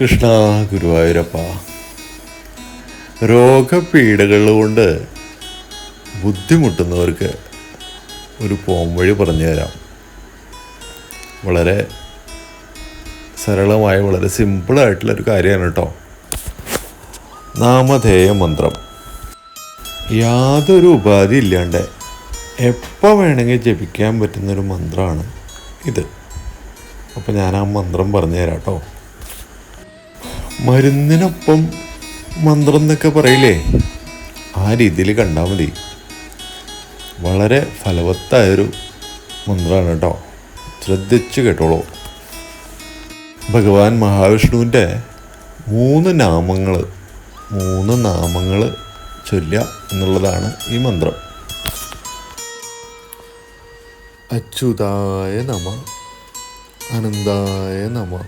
കൃഷ്ണ ഗുരുവായൂരപ്പ. രോഗപീഠകൾ കൊണ്ട് ബുദ്ധിമുട്ടുന്നവർക്ക് ഒരു പോംവഴി പറഞ്ഞു തരാം വളരെ സരളമായ വളരെ സിമ്പിളായിട്ടുള്ളൊരു കാര്യമാണ് കേട്ടോ. നാമധേയ മന്ത്രം. യാതൊരു ഉപാധി ഇല്ലാണ്ട് എപ്പോൾ വേണമെങ്കിൽ ജപിക്കാൻ പറ്റുന്നൊരു മന്ത്രമാണ് ഇത്. അപ്പോൾ ഞാൻ ആ മന്ത്രം പറഞ്ഞു തരാം കേട്ടോ. മരുന്നിനൊപ്പം മന്ത്രം എന്നൊക്കെ പറയില്ലേ? ആ രീതിയിൽ കണ്ടാൽ മതി. വളരെ ഫലവത്തായൊരു മന്ത്രമാണ് കേട്ടോ. ശ്രദ്ധിച്ച് കേട്ടോളൂ. ഭഗവാൻ മഹാവിഷ്ണുവിന്റെ മൂന്ന് നാമങ്ങൾ മൂന്ന് നാമങ്ങൾ ചൊല്ലുക എന്നുള്ളതാണ് ഈ മന്ത്രം. അച്യുതായ നമ അനന്തായ നമ.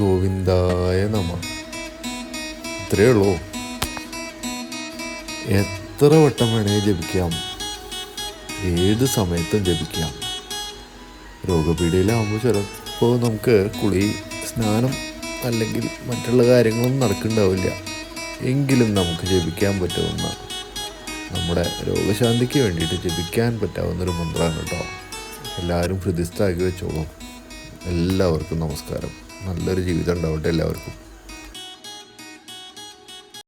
ഗോവിന്ദായ നമ. ഇത്രയേ ഉള്ളൂ. എത്ര വട്ടം വേണമെങ്കിൽ ജപിക്കാം. ഏത് സമയത്തും ജപിക്കാം. രോഗപീഠയിലാകുമ്പോൾ ചിലപ്പോൾ നമുക്ക് കുളി സ്നാനം അല്ലെങ്കിൽ മറ്റുള്ള കാര്യങ്ങളൊന്നും നടക്കുന്നുണ്ടാവില്ല എങ്കിലും നമുക്ക് ജപിക്കാൻ പറ്റുന്ന നമ്മുടെ രോഗശാന്തിക്ക് വേണ്ടിയിട്ട് ജപിക്കാൻ പറ്റാവുന്നൊരു മന്ത്രമാണ് കേട്ടോ. എല്ലാവരും ഹൃദയസ്ഥാക്കി വെച്ചോളൂ. എല്ലാവർക്കും നമസ്കാരം. നല്ലൊരു ജീവിതം ഉണ്ടാവട്ടെ എല്ലാവർക്കും.